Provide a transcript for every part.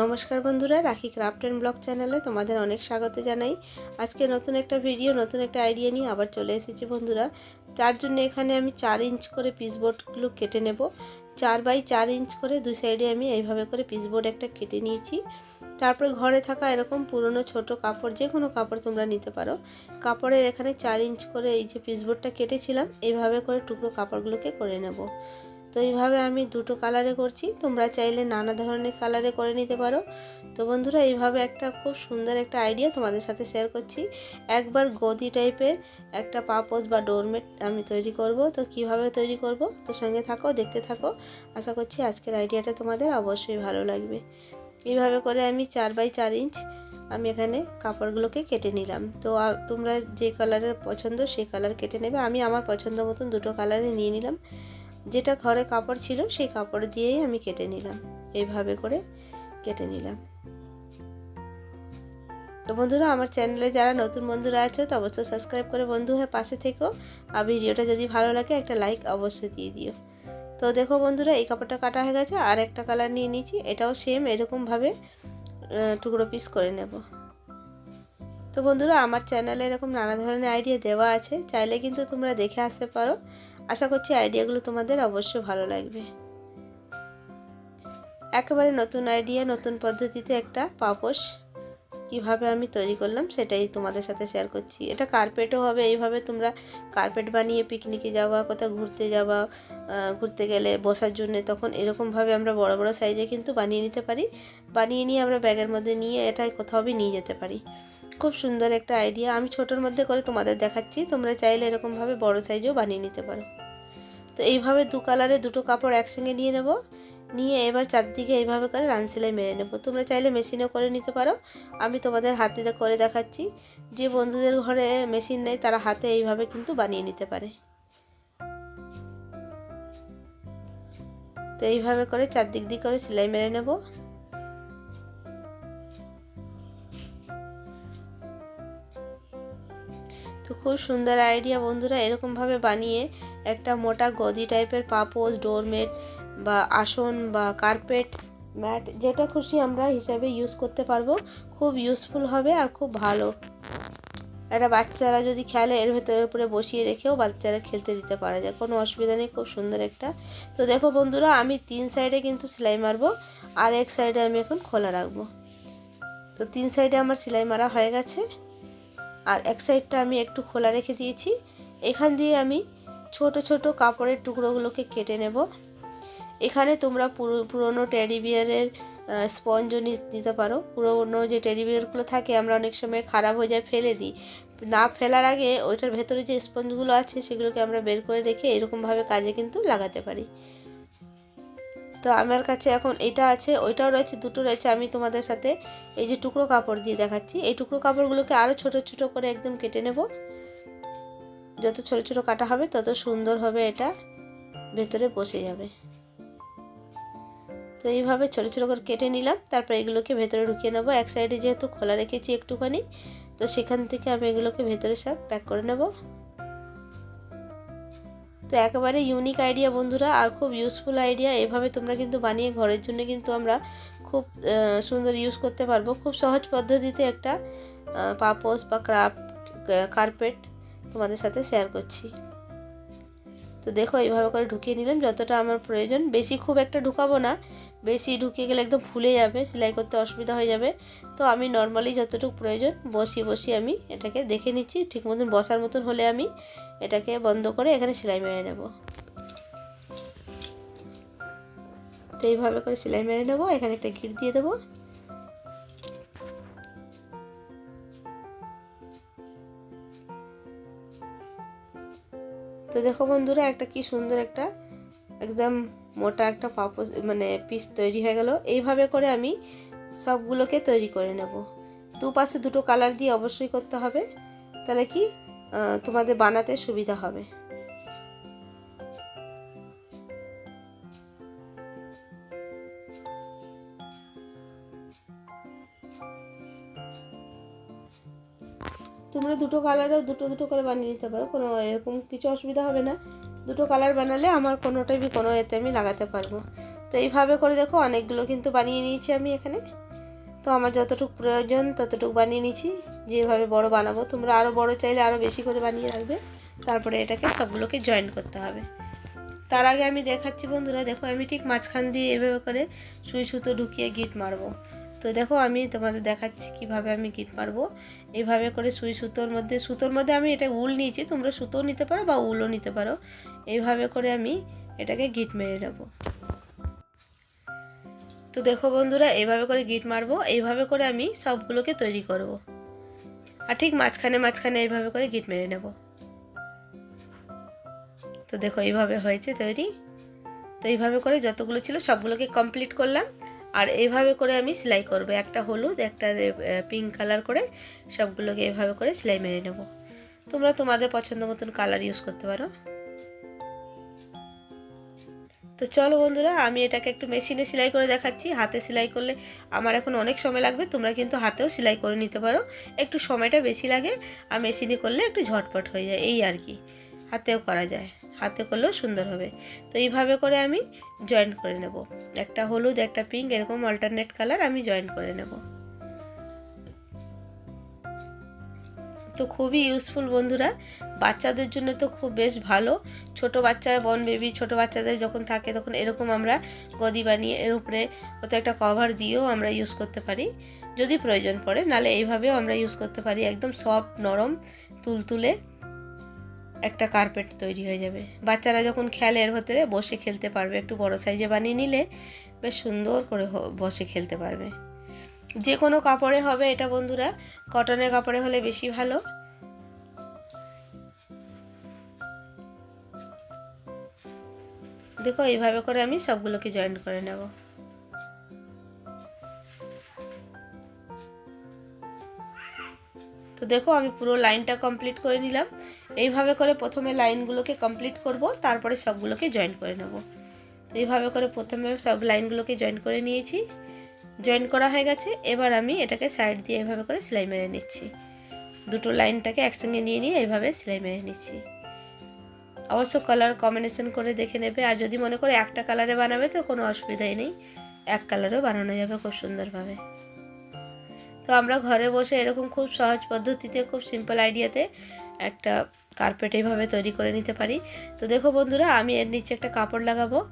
নমস্কার বন্ধুরা, রাখি ক্রাফট অ্যান্ড ব্লগ চ্যানেলে তোমাদের অনেক স্বাগত জানাই। আজকে নতুন একটা ভিডিও, নতুন একটা আইডিয়া নিয়ে আবার চলে এসেছি বন্ধুরা। তার জন্য এখানে আমি চার ইঞ্চ করে পিসবোর্ডগুলো কেটে নেব। চার বাই চার ইঞ্চ করে দুই সাইডে আমি এইভাবে করে পিসবোর্ড একটা কেটে নিয়েছি। তারপরে ঘরে থাকা এরকম পুরনো ছোট কাপড় যে কোনো কাপড় তোমরা নিতে পারো। কাপড়ের এখানে চার ইঞ্চ করে এই যে পিসবোর্ডটা কেটেছিলাম, এইভাবে করে টুকরো কাপড়গুলোকে করে নেব। তো এইভাবে আমি দুটো কালারে করছি। তোমরা চাইলে নানা ধরনের কালারে করে নিতে পারো। তো বন্ধুরা, এইভাবে একটা খুব সুন্দর একটা আইডিয়া তোমাদের সাথে শেয়ার করছি। একবার গদি টাইপের একটা পাপোস বা ডোরমেট আমি তৈরি করব। তো কীভাবে তৈরি করব? তো সঙ্গে থাকো, দেখতে থাকো। আশা করছি আজকের আইডিয়াটা তোমাদের অবশ্যই ভালো লাগবে। এইভাবে করে আমি চার বাই চার ইঞ্চ আমি এখানে কাপড়গুলোকে কেটে নিলাম। তো তোমরা যে কালারের পছন্দ সেই কালার কেটে নেবে। আমি আমার পছন্দ মতন দুটো কালারে নিয়ে নিলাম। যেটা ঘরে কাপড় ছিল সেই কাপড় দিয়েই আমি কেটে নিলাম। এইভাবে করে কেটে নিলাম। তো বন্ধুরা, আমার চ্যানেলে যারা নতুন বন্ধুরা আছে, তো অবশ্যই সাবস্ক্রাইব করে বন্ধু হয়ে পাশে থেকো। আর ভিডিওটা যদি ভালো লাগে, একটা লাইক অবশ্যই দিয়ে দিও। তো দেখো বন্ধুরা, এই কাপড়টা কাটা হয়ে গেছে, আর একটা কালার নিয়ে নিয়েছি। এটাও সেম এরকমভাবে টুকরো পিস করে নেব। তো বন্ধুরা, আমার চ্যানেলে এরকম নানা ধরনের আইডিয়া দেওয়া আছে। চাইলে কিন্তু তোমরা দেখে আসতে পারো। আশা করছি আইডিয়াগুলো তোমাদের অবশ্যই ভালো লাগবে। একেবারে নতুন আইডিয়া, নতুন পদ্ধতিতে একটা পাপোশ কীভাবে আমি তৈরি করলাম সেটাই তোমাদের সাথে শেয়ার করছি। এটা কার্পেটও হবে, এইভাবে তোমরা কার্পেট বানিয়ে পিকনিকে যাওয়া, কোথাও ঘুরতে যাওয়া ঘুরতে গেলে বসার জন্য তখন এরকমভাবে আমরা বড় বড় সাইজে কিন্তু বানিয়ে নিতে পারি। বানিয়ে নিয়ে আমরা ব্যাগের মধ্যে নিয়ে এটা কোথাও নিয়ে যেতে পারি। খুব সুন্দর একটা আইডিয়া আমি ছোটোর মধ্যে করে তোমাদের দেখাচ্ছি। তোমরা চাইলে এরকমভাবে বড় সাইজেও বানিয়ে নিতে পারো। তো এইভাবে দু কালারে দুটো কাপড় একসঙ্গে নিয়ে নেব। নিয়ে এবার চারদিকে এইভাবে করে রান সেলাই মেরে নেব। তোমরা চাইলে মেশিনও করে নিতে পারো। আমি তোমাদের হাতে করে দেখাচ্ছি। যে বন্ধুদের ঘরে মেশিন নেই, তারা হাতে এইভাবে কিন্তু বানিয়ে নিতে পারে। তো এইভাবে করে চারদিক দিক করে সেলাই মেরে নেব। তো খুব সুন্দর আইডিয়া বন্ধুরা, এরকমভাবে বানিয়ে একটা মোটা গদি টাইপের পাপোশ ডোরমেট বা আসন বা কার্পেট ম্যাট যেটা খুশি আমরা হিসাবে ইউজ করতে পারব। খুব ইউজফুল হবে আর খুব ভালো। একটা বাচ্চারা যদি খেলে, এর ভেতরে উপরে বসিয়ে রেখেও বাচ্চারা খেলতে দিতে পারা যায় কোনো অসুবিধা নেই, খুব সুন্দর একটা। তো দেখো বন্ধুরা, আমি তিন সাইডে কিন্তু সেলাই মারবো, আর এক সাইডে আমি এখন খোলা রাখব। তো তিন সাইডে আমার সেলাই মারা হয়ে গেছে। আর এক সাইডটা আমি একটু খোলা রেখে দিয়েছি। এখান দিয়ে আমি ছোট ছোট কাপড়ের টুকরোগুলোকে কেটে নেব। এখানে তোমরা পুরো, পুরোনো টেডি বিয়ারের স্পঞ্জও নিতে পারো। পুরোনো যে টেডি বিয়ারগুলো থাকে, আমরা অনেক সময় খারাপ হয়ে যায়, ফেলে দিই। না ফেলার আগে ওইটার ভেতরে যে স্পঞ্জগুলো আছে, সেগুলোকে আমরা বের করে রেখে এরকমভাবে কাজে কিন্তু লাগাতে পারি। তো আমার কাছে এখন এটা আছে, ওইটাও রয়েছে, দুটো রয়েছে, আমি তোমাদের সাথে এই যে টুকরো কাপড় দিয়ে দেখাচ্ছি। এই টুকরো কাপড়গুলোকে আরও ছোট ছোট করে একদম কেটে নেব। যত ছোট ছোট কাটা হবে, তত সুন্দর হবে এটা, ভেতরে বসে যাবে। তো এইভাবে ছোট ছোট করে কেটে নিলাম, তারপর এগুলোকে ভেতরে ঢুকিয়ে নেব। এক সাইডে যেহেতু খোলা রেখেছি একটুখানি, তো সেখান থেকে আমি এগুলোকে ভেতরে সব প্যাক করে নেব। তো একেবারে ইউনিক আইডিয়া বন্ধুরা, আর খুব ইউজফুল আইডিয়া এভাবে তোমরা কিন্তু বানিয়ে ঘরের জন্য কিন্তু আমরা খুব সুন্দর ইউজ করতে পারব। খুব সহজ পদ্ধতিতে একটা পাপোস বা ক্রাফট কার্পেট তোমাদের সাথে শেয়ার করছি। তো দেখো, এইভাবে করে ঢুকিয়ে নিলাম। যতটা আমার প্রয়োজন, বেশি খুব একটা ঢুকাবো না। বেশি ঢুকিয়ে গেলে একদম ফুলে যাবে, সেলাই করতে অসুবিধা হয়ে যাবে। তো আমি নর্মালি যতটুকু প্রয়োজন, বসিয়ে বসিয়ে আমি এটাকে দেখে নিচ্ছি। ঠিক মতন বসার মতন হলে আমি এটাকে বন্ধ করে এখানে সেলাই মেরে নেব। তো এইভাবে করে সেলাই মেরে নেব। এখানে একটা গিট দিয়ে দেবো। তো দেখো বন্ধুরা, একটা কি সুন্দর একটা একদম মোটা একটা পাপোস মানে পিস তৈরি হয়ে গেল। এইভাবে করে আমি সবগুলোকে তৈরি করে নেব। দুপাশে দুটো কালার দিয়ে অবশ্যই করতে হবে। তাহলে কি তোমাদের বানাতে সুবিধা হবে। তোমরা দুটো কালারও দুটো দুটো করে বানিয়ে নিতে পারো, কোনো এরকম কিছু অসুবিধা হবে না। দুটো কালার বানালে আমার কোনোটাই কোনো এতে আমি লাগাতে পারব। তো এইভাবে করে দেখো অনেকগুলো কিন্তু বানিয়ে নিয়েছি আমি এখানে। তো আমার যতটুকু প্রয়োজন ততটুকু বানিয়ে নিয়েছি। যেভাবে বড় বানাবো, তোমরা আরও বড় চাইলে আরও বেশি করে বানিয়ে রাখবে। তারপরে এটাকে সবগুলোকে জয়েন করতে হবে। তার আগে আমি দেখাচ্ছি বন্ধুরা, দেখো আমি ঠিক মাঝখান দিয়ে এভাবে করে সুই সুতো ঢুকিয়ে গিট মারবো। তো দেখো আমি তোমাদের দেখাচ্ছি কীভাবে আমি গিট মারবো। এইভাবে করে সুই সুতোর মধ্যে সুতোর মধ্যে আমি এটা উল নিয়েছি, তোমরা সুতোও নিতে পারো বা উলও নিতে পারো। এইভাবে করে আমি এটাকে গিট মেরে নেব। তো দেখো বন্ধুরা এইভাবে করে গিট মারবো এইভাবে করে আমি সবগুলোকে তৈরি করব। আর ঠিক মাঝখানে মাঝখানে এইভাবে করে গিট মেরে নেব। তো দেখো এইভাবে হয়েছে তৈরি। তো এইভাবে করে যতগুলো ছিল সবগুলোকে কমপ্লিট করলাম। আর এইভাবে করে আমি সেলাই করব। একটা হলুদ, একটা পিঙ্ক কালার করে সবগুলোকে এইভাবে করে সেলাই মেরে নেব। তোমরা তোমাদের পছন্দ মতন কালার ইউজ করতে পারো। তো চলো বন্ধুরা, আমি এটাকে একটু মেশিনে সেলাই করে দেখাচ্ছি। হাতে সেলাই করলে আমার এখন অনেক সময় লাগবে, তোমরা কিন্তু হাতেও সেলাই করে নিতে পারো। একটু সময়টা বেশি লাগে, আর মেশিনে করলে একটু ঝটপট হয়ে যায়, এই আর কি। হাতেও করা যায়। হাতে করলেও সুন্দর হবে। তো এইভাবে করে আমি জয়েন করে নেব। একটা হলুদ, একটা পিঙ্ক এরকম অল্টারনেট কালার আমি জয়েন করে নেব। তো খুবই ইউজফুল বন্ধুরা। বাচ্চাদের জন্য তো খুব বেশ ভালো। ছোট বাচ্চা বন বেবি ছোট বাচ্চাদের যখন থাকে তখন এরকম আমরা গদি বানিয়ে এর উপরে হয়তো একটা কভার দিয়েও আমরা ইউজ করতে পারি। যদি প্রয়োজন পড়ে, নালে এইভাবেও আমরা ইউজ করতে পারি। একদম সফট নরম, তুলতুলে। একটা কার্পেট তৈরি হয়ে যাবে। বাচ্চারা যখন খেলে এর ভেতরে বসে খেলতে পারবে। একটু বড় সাইজে বানিয়ে নিলে বেশ সুন্দর করে বসে খেলতে পারবে। যে কোনো কাপড়ে হবে এটা বন্ধুরা। কটনের কাপড়ে হলে বেশি ভালো। দেখো এইভাবে করে আমি সবগুলোকে জয়েন করে নেব। তো দেখো, আমি পুরো লাইনটা কমপ্লিট করে নিলাম। এইভাবে করে প্রথমে লাইনগুলোকে কমপ্লিট করব, তারপরে সবগুলোকে জয়েন করে নেব। তো এইভাবে করে প্রথমে সব লাইনগুলোকে জয়েন করে নিয়েছি। জয়েন করা হয়ে গেছে, এবার আমি এটাকে সাইড দিয়ে এভাবে করে সেলাই মেরে নিচ্ছি। দুটো লাইনটাকে একসঙ্গে নিয়ে নিয়ে এইভাবে সেলাই মেরে নিচ্ছি। অবশ্য কালার কম্বিনেশন করে দেখে নেবে, আর যদি মনে করে একটা কালারে বানাবে তো কোনো অসুবিধাই নেই। এক কালারেও বানানো যাবে খুব সুন্দরভাবে। তো আমরা ঘরে বসে এরকম খুব সহজ পদ্ধতিতে, খুব সিম্পল আইডিয়াতে একটা কার্পেট এইভাবে তৈরি করে নিতে পারি। তো দেখো বন্ধুরা, আমি এর নিচে একটা কাপড় লাগাবো।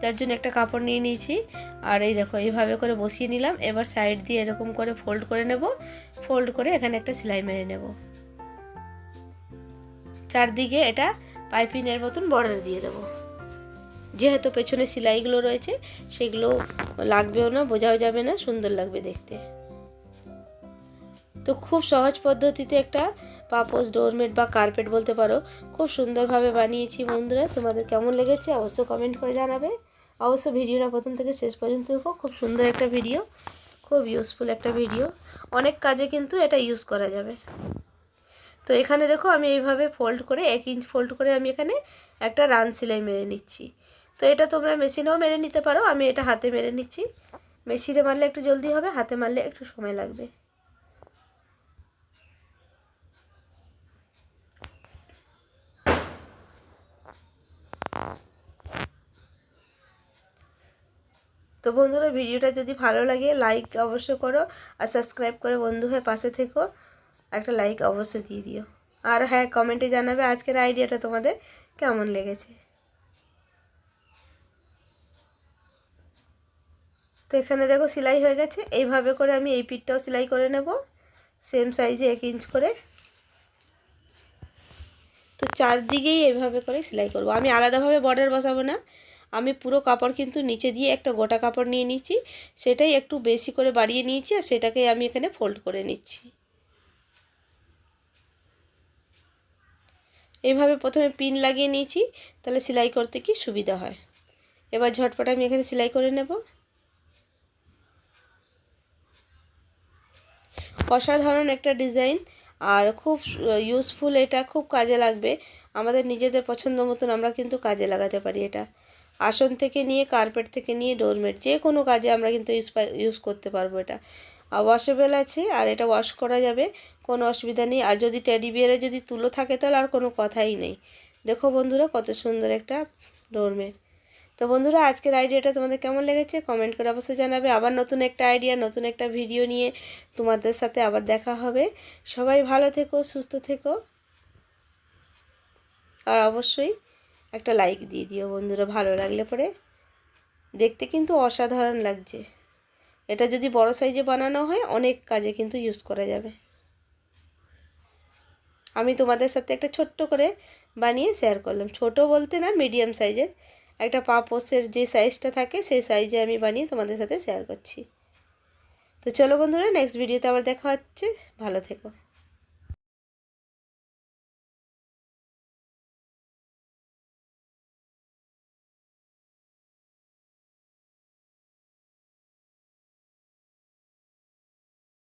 তার জন্য একটা কাপড় নিয়ে নিয়েছি। আর এই দেখো, এইভাবে করে বসিয়ে নিলাম। এবার সাইড দিয়ে এরকম করে ফোল্ড করে নেব। ফোল্ড করে এখানে একটা সেলাই মেরে নেব। চারদিকে এটা পাইপিনের মতন বর্ডার দিয়ে দেবো। যেহেতু পেছনে সেলাইগুলো রয়েছে, সেগুলো লাগবেও না, বোঝাও যাবে না, সুন্দর লাগবে দেখতে। তো খুব সহজ পদ্ধতিতে একটা পাপোস ডোরমেট বা কার্পেট বলতে পারো। খুব সুন্দরভাবে বানিয়েছি বন্ধুরা। তোমাদের কেমন লেগেছে অবশ্য কমেন্ট করে জানাবে। অবশ্য ভিডিওটা প্রথম থেকে শেষ পর্যন্ত দেখো। খুব সুন্দর একটা ভিডিও খুব ইউজফুল একটা ভিডিও অনেক কাজে কিন্তু এটা ইউজ করা যাবে। তো এখানে দেখো আমি এইভাবে ফোল্ড করে, এক ইঞ্চ ফোল্ড করে আমি এখানে একটা রান সেলাই মেরে নিচ্ছি। তো এটা তোমরা মেশিনেও মেরে নিতে পারো। আমি এটা হাতে মেরে নিচ্ছি। মেশিনে মারলে একটু জলদি হবে, হাতে মারলে একটু সময় লাগবে। তো বন্ধুরা, ভিডিওটা যদি ভালো লাগে লাইক অবশ্যই করো আর সাবস্ক্রাইব করে বন্ধু হয়ে পাশে থেকো। একটা লাইক অবশ্যই দিয়ে দিও। আর হ্যাঁ কমেন্টে জানাবে আজকের আইডিয়াটা তোমাদের কেমন লেগেছে। তো এখানে দেখো সেলাই হয়ে গেছে। এইভাবে করে আমি এই পিঠটাও সেলাই করে নেব। সেম সাইজে এক ইঞ্চ করে। তো চারদিকেই এইভাবে করে সেলাই করব। আমি আলাদাভাবে বর্ডার বসাবো না। আমি পুরো কাপড় কিন্তু নিচে দিয়ে একটা গোটা কাপড় নিয়ে নিচ্ছি। সেটাই একটু বেশি করে বাড়িয়ে নিয়েছি আর সেটাকেই আমি এখানে ফোল্ড করে নিচ্ছি। এইভাবে প্রথমে পিন লাগিয়ে নিয়েছি, তাহলে সেলাই করতে কি সুবিধা হয়? এবার ঝটপট আমি এখানে সেলাই করে নেব। অসাধারণ একটা ডিজাইন আর খুব ইউজফুল এটা, খুব কাজে লাগবে। আমাদের নিজেদের পছন্দ মতন আমরা কিন্তু কাজে লাগাতে পারি এটা। আসন থেকে নিয়ে কার্পেট থেকে নিয়ে ডোরমেট যে কোনো কাজে আমরা কিন্তু ইউজ ইউজ করতে পারব এটা। আর ওয়াশেবেল আছে, আর এটা ওয়াশ করা যাবে, কোনো অসুবিধা নেই। আর যদি টেডি বিয়ারে যদি তুলো থাকে, তাহলে আর কোনো কথাই নেই। দেখো বন্ধুরা, কত সুন্দর একটা ডোরমেট তো বন্ধুরা, আজকের আইডিয়াটা তোমাদের কেমন লেগেছে? কমেন্ট করে অবশ্যই জানাবে। আবার নতুন একটা আইডিয়া নতুন একটা ভিডিও নিয়ে তোমাদের সাথে আবার দেখা হবে। সবাই ভালো থেকো, সুস্থ থেকো। আর অবশ্যই একটা লাইক দিয়ে দিও বন্ধুরা, ভালো লাগলে পরে। দেখতে কিন্তু অসাধারণ লাগছে। এটা যদি বড় সাইজে বানানো হয়, অনেক কাজে কিন্তু ইউজ করা যাবে। আমি তোমাদের সাথে একটা ছোট্ট করে বানিয়ে শেয়ার করলাম। ছোট বলতে না মিডিয়াম সাইজের একটা পাপোসের যে সাইজটা থাকে, সেই সাইজে আমি বানিয়ে তোমাদের সাথে শেয়ার করছি। তো চলো বন্ধুরা নেক্সট ভিডিওতে আবার দেখা হচ্ছে। ভালো থেকো।